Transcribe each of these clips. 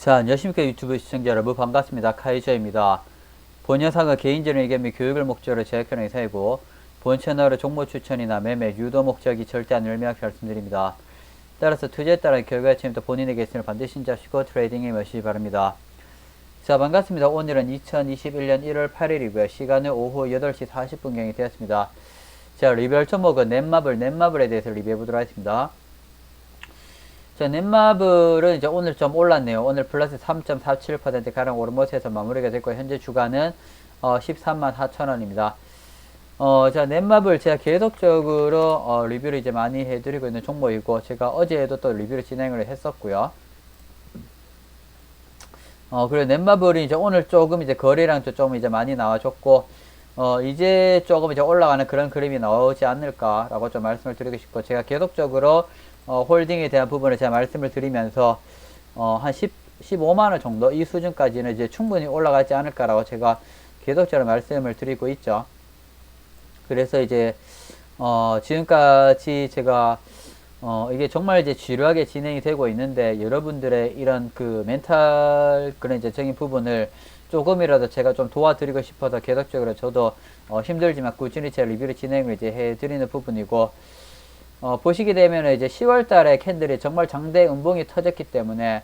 자, 안녕하십니까 유튜브 시청자 여러분 반갑습니다. 카이저입니다. 본 영상은 개인적인 의견 및 교육을 목적으로 제작하는 의사이고 본 채널의 정보 추천이나 매매, 유도 목적이 절대 아님을 명확히 말씀드립니다. 따라서 투자에 따른 결과 책임도 본인에게 있음을 반드시 신자시고 트레이딩에 마시기 바랍니다. 자 반갑습니다. 오늘은 2021년 1월 8일이고요. 시간은 오후 8시 40분경이 되었습니다. 자 리뷰할 종목은 넷마블, 넷마블에 대해서 리뷰해 보도록 하겠습니다. 자, 넷마블은 이제 오늘 좀 올랐네요. 오늘 플러스 3.47% 가량 오른 모습에서 마무리가 됐고, 현재 주가는 어, 13만 4천 원입니다. 어, 자, 넷마블 제가 계속적으로 어, 리뷰를 이제 많이 해드리고 있는 종목이고, 제가 어제에도 또 리뷰를 진행을 했었고요. 어, 그리고 넷마블이 이제 오늘 조금 이제 거래량도 좀 이제 많이 나와줬고, 어, 이제 조금 이제 올라가는 그런 그림이 나오지 않을까라고 좀 말씀을 드리고 싶고, 제가 계속적으로 어, 홀딩에 대한 부분을 제가 말씀을 드리면서 어, 한 10, 15만 원 정도 이 수준까지는 이제 충분히 올라가지 않을까라고 제가 계속적으로 말씀을 드리고 있죠. 그래서 이제 어, 지금까지 제가 어, 이게 정말 이제 지루하게 진행이 되고 있는데 여러분들의 이런 그 멘탈 그런 이제 적인 부분을 조금이라도 제가 좀 도와드리고 싶어서 계속적으로 저도 어, 힘들지만 꾸준히 제 리뷰를 진행을 이제 해드리는 부분이고 어, 보시게 되면 이제 10월 달에 캔들이 정말 장대 음봉이 터졌기 때문에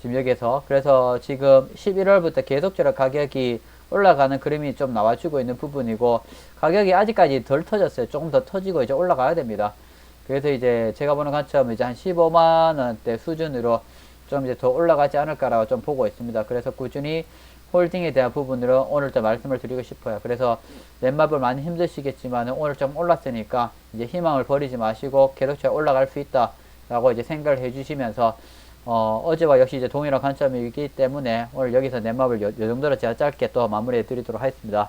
지금 여기서 그래서 지금 11월부터 계속적으로 가격이 올라가는 그림이 좀 나와주고 있는 부분이고 가격이 아직까지 덜 터졌어요. 조금 더 터지고 이제 올라가야 됩니다. 그래서 이제 제가 보는 관점은 이제 한 15만 원대 수준으로 좀 이제 더 올라가지 않을까라고 좀 보고 있습니다. 그래서 꾸준히 홀딩에 대한 부분으로 오늘 또 말씀을 드리고 싶어요. 그래서 넷마블 많이 힘드시겠지만 오늘 좀 올랐으니까 이제 희망을 버리지 마시고 계속적으로 올라갈 수 있다라고 이제 생각을 해주시면서 어, 어제와 역시 이제 동일한 관점이기 때문에 오늘 여기서 넷마블 요, 요 정도로 제가 짧게 또 마무리해 드리도록 하겠습니다.